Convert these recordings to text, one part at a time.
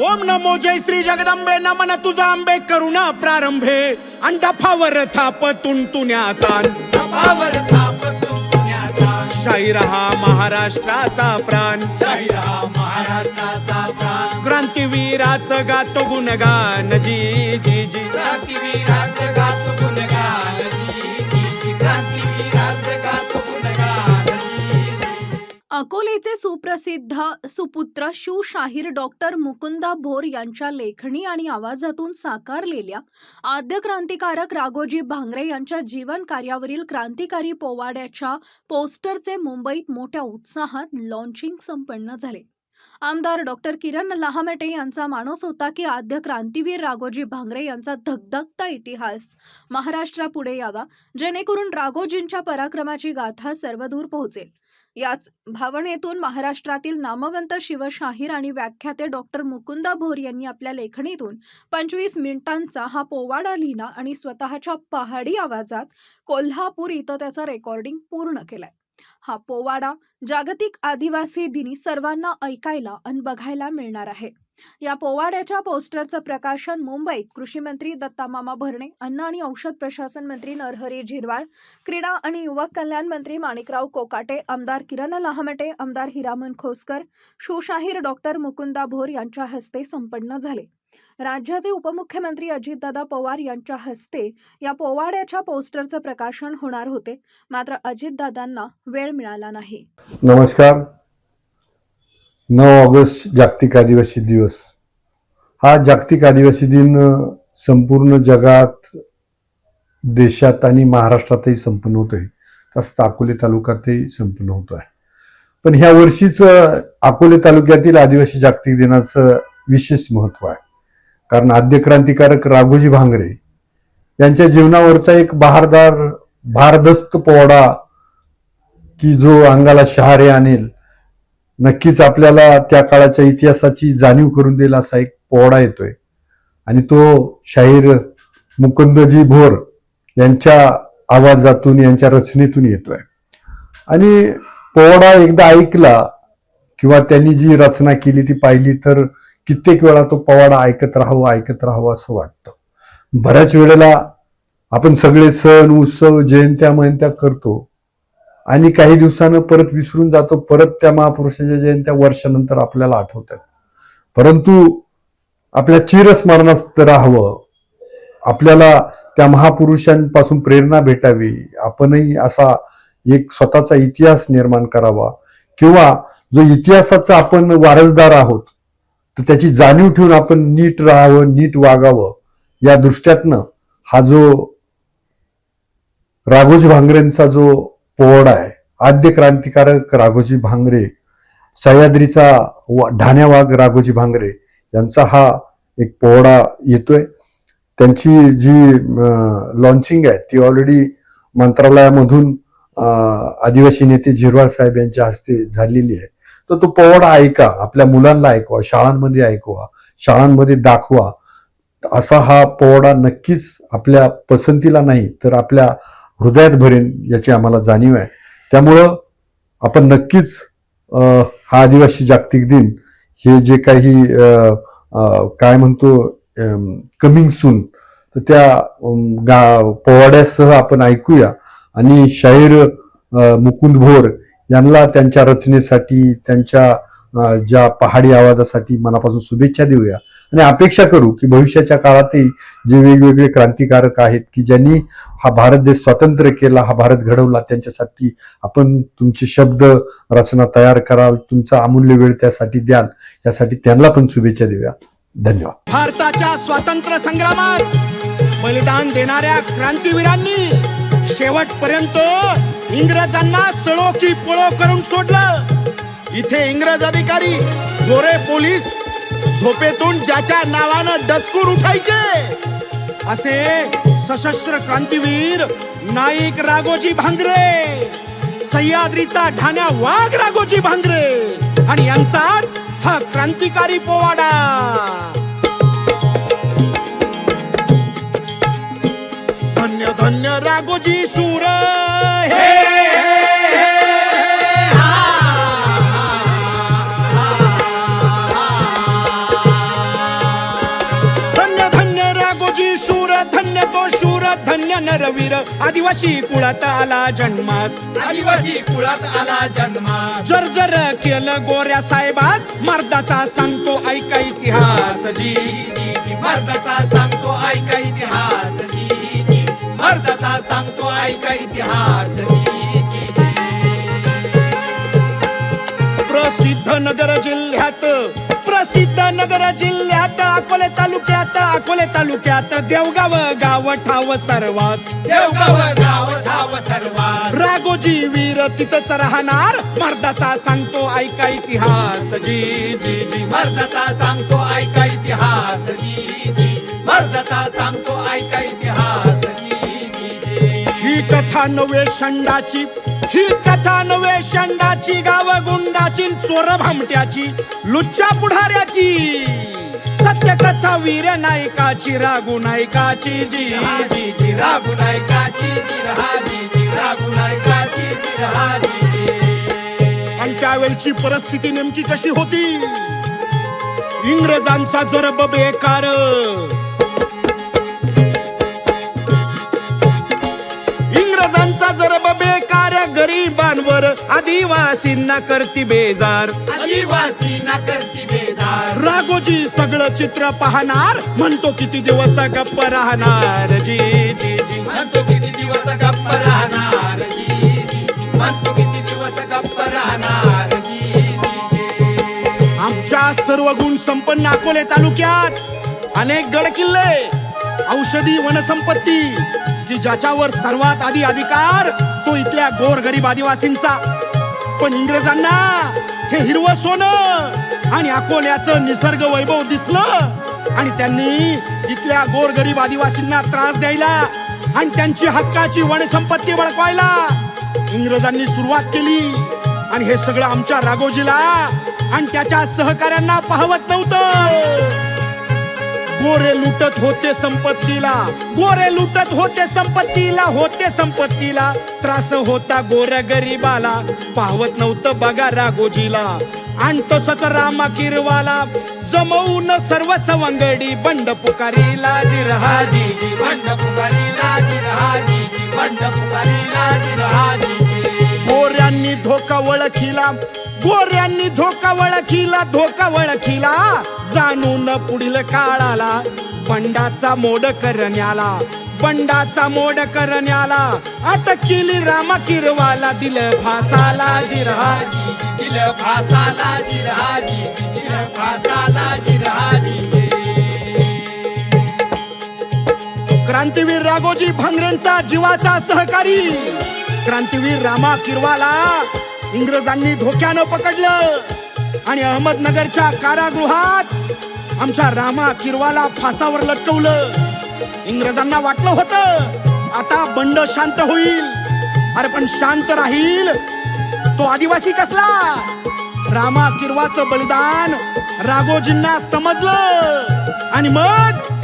ओम नमो जय श्री जगदंबे नमन तुझा आंबे करुणा प्रारंभे. अंडफावर थाप तुणतुण्यातान. डबावर थाप तुमच्याचा शाहीर हा महाराष्ट्राचा प्राण. शाहीर हा महाराष्ट्राचा प्राण. क्रांतीवीराचं गातो गुणगान. जी जी जी. क्रांतीवीराचं अकोलेचे सुप्रसिद्ध सुपुत्र शिवशाहीर डॉक्टर मुकुंदा भोर यांच्या लेखणी आणि आवाजातून साकारलेल्या आद्य क्रांतिकारक राघोजी भांगरे यांच्या जीवन कार्यावरील क्रांतिकारी पोवाड्याच्या पोस्टरचे मुंबईत मोठ्या उत्साहात लॉन्चिंग संपन्न झाले. आमदार डॉक्टर किरण लहामेटे यांचा मानस होता की आद्य क्रांतीवीर राघोजी भांगरे यांचा धगधगता इतिहास. महाराष्ट्रापुढे यावा जेणेकरून राघोजींच्या पराक्रमाची गाथा सर्वदूर पोहोचेल. याच भावनेतून महाराष्ट्रातील नामवंत शिवशाहीर आणि व्याख्याते डॉक्टर मुकुंदा भोर यांनी आपल्या लेखणीतून पंचवीस मिनिटांचा हा पोवाडा लिहिला आणि स्वतःच्या पहाडी आवाजात कोल्हापूर इथं त्याचं रेकॉर्डिंग पूर्ण केलंय. हा पोवाडा जागतिक आदिवासी दिनी सर्वांना ऐकायला आणि बघायला मिळणार आहे. या पोवाड्याच्या पोस्टरचं प्रकाशन मुंबईत कृषी मंत्री दत्तामामा भरणे अन्न आणि औषध प्रशासन मंत्री नरहरी झिरवाळ क्रीडा आणि युवक कल्याण मंत्री माणिकराव कोकाटे आमदार किरण लहामटे आमदार हिरामन खोसकर शोशाहीर डॉक्टर मुकुंदा भोर यांच्या हस्ते संपन्न झाले. राज्याचे उपमुख्यमंत्री अजितदादा पवार यांच्या हस्ते या पोवाड्याच्या पोस्टरचं प्रकाशन होणार होते. मात्र अजितदादांना वेळ मिळाला नाही. नमस्कार. नऊ ऑगस्ट जागतिक आदिवासी दिवस. हा जागतिक आदिवासी दिन संपूर्ण जगात देशात आणि महाराष्ट्रातही संपन्न होतोय. तसंच अकोले तालुक्यातही संपन्न होतो आहे पण ह्या वर्षीच अकोले तालुक्यातील आदिवासी जागतिक दिनाचं विशेष महत्त्व आहे. कारण आद्य क्रांतिकारक राघोजी भांगरे यांच्या जीवनावरचा एक बहारदार भारदस्त पोवाडा की जो अंगाला शहारे आणेल नक्कीच आपल्याला त्या काळाच्या इतिहासाची जाणीव करून देईल असा एक पोवाडा येतोय. आणि तो शाहीर मुकुंदजी भोर यांच्या आवाजातून यांच्या रचनेतून येतोय. आणि पोवाडा एकदा ऐकला किंवा त्यांनी जी रचना केली ती पाहिली तर कित्येक वेळा तो पोवाडा ऐकत राहावं ऐकत राहावं असं वाटतं. बऱ्याच वेळेला आपण सगळे सण उत्सव जयंत्या महंत्या करतो आणि काही दिवसानं परत विसरून जातो परत त्या महापुरुषाच्या जयंत्या वर्षानंतर आपल्याला आठवतात. परंतु आपल्या चिरस्मरणात राहावं. आपल्याला त्या महापुरुषांपासून प्रेरणा भेटावी. आपणही असा एक स्वतःचा इतिहास निर्माण करावा किंवा जो इतिहासाचा आपण वारसदार आहोत तर त्याची जाणीव ठेवून आपण नीट राहावं नीट वागावं या दृष्ट्यातनं हा जो राघोजी भांगरेंचा जो पोवाडा आहे आद्य क्रांतिकारक राघोजी भांगरे सह्याद्रीचा वा- राघोजी भांगरे यांचा हा एक पोवाडा येतोय. त्यांची जी लॉन्चिंग आहे ती ऑलरेडी मंत्रालयामधून आदिवासी नेते झिरवाळ साहेब यांच्या हस्ते झालेली आहे. तर तो पोवाडा ऐका आपल्या मुलांना ऐकवा शाळांमध्ये ऐकवा शाळांमध्ये दाखवा. असा हा पोवाडा नक्कीच आपल्या पसंतीला नाही तर आपल्या हृदयात भरेन याची आम्हाला जाणीव आहे. त्यामुळं आपण नक्कीच हा आदिवासी जागतिक दिन हे जे काही काय म्हणतो कमिंग सून तर त्या गा पोवाड्यासह आपण ऐकूया. आणि शाहीर मुकुंद भोर यांना त्यांच्या रचनेसाठी त्यांच्या ज्या पहाडी आवाजासाठी मनापासून शुभेच्छा देऊया. आणि अपेक्षा करू की भविष्याच्या काळातही जे वेगवेगळे क्रांतिकारक आहेत की ज्यांनी हा भारत देश स्वातंत्र्य केला हा भारत घडवला त्यांच्यासाठी आपण तुमचे शब्द रचना तयार कराल तुमचा अमूल्य वेळ त्यासाठी द्याल यासाठी त्यांना पण शुभेच्छा देऊया. धन्यवाद. भारताच्या स्वातंत्र्य संग्रामात बलिदान देणाऱ्या क्रांतीवीरांनी शेवटपर्यंत इंग्रजांना सळो की पळो करून सोडलं. इथे इंग्रज अधिकारी गोरे पोलीस झोपेतून ज्याच्या नावानं डचकून उठायचे. असे सशस्त्र क्रांतीवीर नाईक राघोजी भांगरे सह्याद्रीचा ढाण्या वाघ राघोजी भांगरे आणि यांचाच हा क्रांतिकारी पोवाडा. सूर हे धन्य धन्य राघोजी शूर धन्य तो शूर धन्य नरवीर. आदिवासी कुळात आला जन्मास. आदिवासी कुळात आला जन्मा जर्जर केलं गोऱ्या साहेबास मर्दाचा सांगतो ऐका इतिहास. जी मर्दाचा सांगतो ऐका इतिहास. सांगतो ऐका इतिहास जी, जी, जी. प्रसिद्ध नगर जिल्ह्यात प्रसिद्ध नगर जिल्ह्यात अकोले तालुक्यात अकोले तालुक्यात देवगाव गाव ठाव सर्वास देवगाव गाव धाव सर्वात रागोजी वीर तिथंच राहणार मर्दाचा सांगतो ऐका इतिहास जी जी जी मर्दाचा सांगतो ऐका इतिहास जी, जी. मर्दाचा कथा नव्हे शंडाची ही कथा गाव गुंडाची चोर भामट्याची लुच्च्या पुढाऱ्याची सत्य कथा वीर नायकाची रागू नायकाची जी जी जी रागू नायकाची जी रागू नायकाची जी. आणि त्यावेळची परिस्थिती नेमकी कशी होती इंग्रजांचा जरब बेकार आदिवासींना करती बेजार. आदिवासी ना करती बेजार. राघोजी सगळं चित्र पाहणार म्हणतो किती दिवस गप्प राहणार. जी जी जी. म्हणतो किती दिवस गप्प राहणार. जी, जी. म्हणतो किती दिवस गप्प राहणार. जी, जी, जी. आमच्या सर्व गुण संपन्न अकोले तालुक्यात अनेक गड किल्ले औषधी वनसंपत्ती की ज्याच्यावर सर्वात आधी अधिकार तो इथल्या गोरगरीब आदिवासींचा. पण इंग्रजांना हे हिरवं सोनं आणि अकोल्याचं निसर्ग वैभव दिसलं आणि त्यांनी इथल्या गोरगरीब आदिवासींना त्रास द्यायला आणि त्यांची हक्काची वनसंपत्ती बळकवायला इंग्रजांनी सुरुवात केली. आणि हे सगळं आमच्या राघोजीला आणि त्याच्या सहकाऱ्यांना पाहवत नव्हतं. गोरे लुटत होते संपत्तीला. गोरे लुटत होते संपत्तीला होते संपत्तीला. त्रास होता गोर गरीबाला. पाहवत नव्हतं बघा राघोजीला. आणि सच रामा किरवाला. जमवून सर्व सवंगडी बंड पुकारी लाजी जी, बंड पुकारी लाजी जी, बंड पुकारी लाजी जी. गोऱ्यांनी धोका वळखीला गोऱ्यांनी धोका वळखीला धोका वळखीला. जाणून पुढील काळाला बंडाचा मोड करण्याला बंडाचा मोड करण्याला. अटक केली रामा किरवाला दिल फासाला जिरहा जिरहाजी दिल फासाला जिरहाजी दिल फासाला जिरहाजी. क्रांतीवीर राघोजी भांगरेंचा जीवाचा सहकारी. क्रांतीवीर रामा किरवाला इंग्रजांनी धोक्यानं पकडलं. आणि अहमदनगरच्या कारागृहात आमच्या रामा किरवाला फासावर लटकवलं. इंग्रजांना वाटलं होतं आता बंड शांत होईल. अरे पण शांत राहील. तो आदिवासी कसला? रामा किरवाचं बलिदान राघोजींना समजलं. आणि मग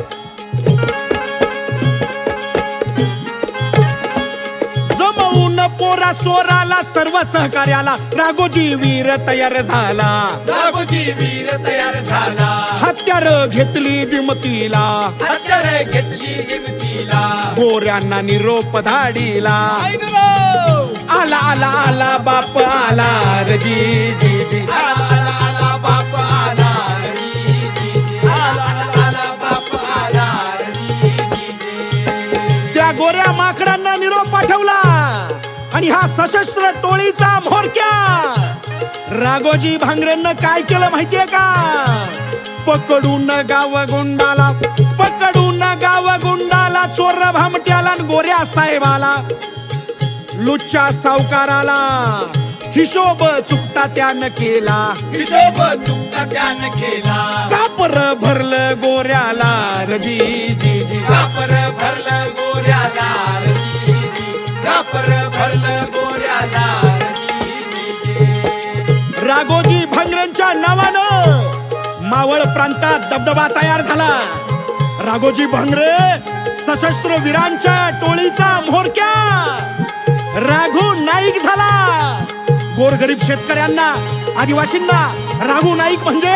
पोरा सोराला सर्व सहकार्याला. राघोजी वीर तयार झाला. राघोजी वीर तयार झाला. हत्यार घेतली दिमतीला हत्यारे घेतली हिमतीला गोऱ्यांना निरोप धाडीला. आला आला आला बाप आला रे जी जी जी. आला आला. आणि हा सशस्त्र टोळीचा म्होरक्या! राघोजी भांगरेंना काय केलं माहितीये का? पकडून गाव गुंडाला पकडून गाव गुंडाला चोर भामट्याला गोऱ्या साहेबाला. लुच्च्या सावकाराला हिशोब चुकता त्यानं केला. हिशोब चुकता त्यानं केला. कापर भरलं गोऱ्याला रजी जी जी कापर भरलं गोऱ्याला री, जी. कापर प्रांतात दबदबा तयार झाला. राघोजी भांगरे सशस्त्र वीरांच्या टोळीचा म्होरक्या. राघू नाईक झाला. गोरगरीब शेतकऱ्यांना आदिवासींना राघू नाईक म्हणजे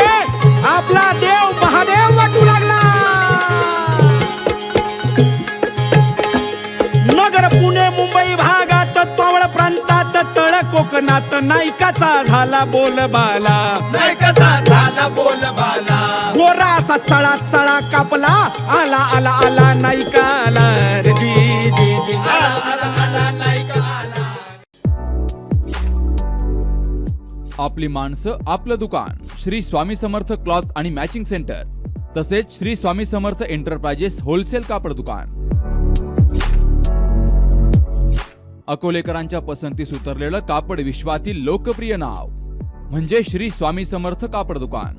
आपला देव महादेव वाटू लागला. नगर पुणे मुंबई भागात पावळ प्रांतात तळ कोकणात नायकाचा झाला बोलबाला. नायकाचा झाला बोलबाला. गोरा असा चळा चळा कापला. आला आला आला नायकाला रे जी जी जी. आला आला आला नाही का आला. आपली माणसं आपलं दुकान. श्री स्वामी समर्थ क्लॉथ आणि मॅचिंग सेंटर. तसेच श्री स्वामी समर्थ एंटरप्राइजेस होलसेल कापड दुकान. अकोलेकरांच्या पसंतीस उतरलेलं कापड विश्वातील लोकप्रिय नाव. म्हणजे श्री स्वामी समर्थ कापड दुकान.